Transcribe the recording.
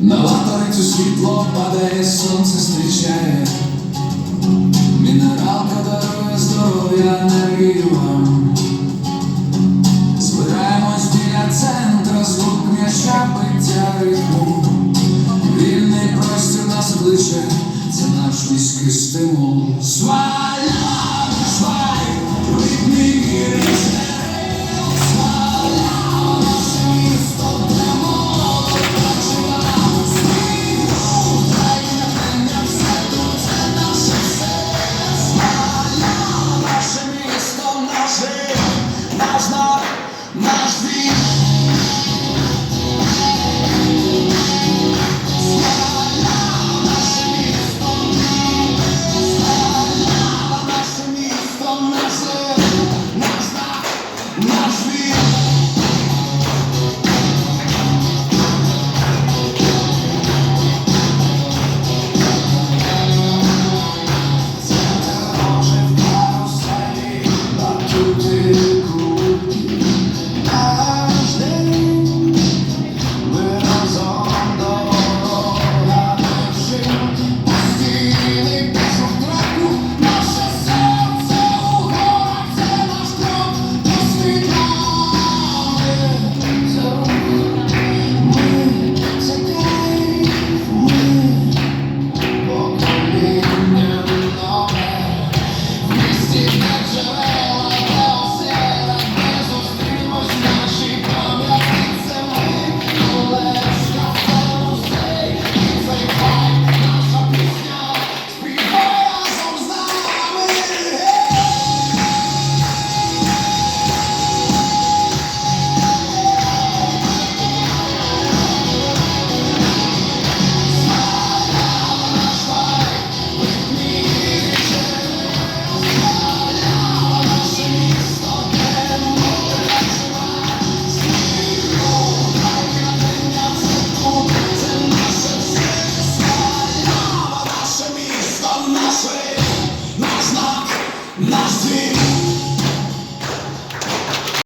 На латорицю світло падає, сонце зустрічає. Мінералка дарує здоров'я енергію вам. Збираємось біля центра, звук м'яча биття ритму. Вільний простір нас обличчя, це наш міський стимул. Сваля, наш nasce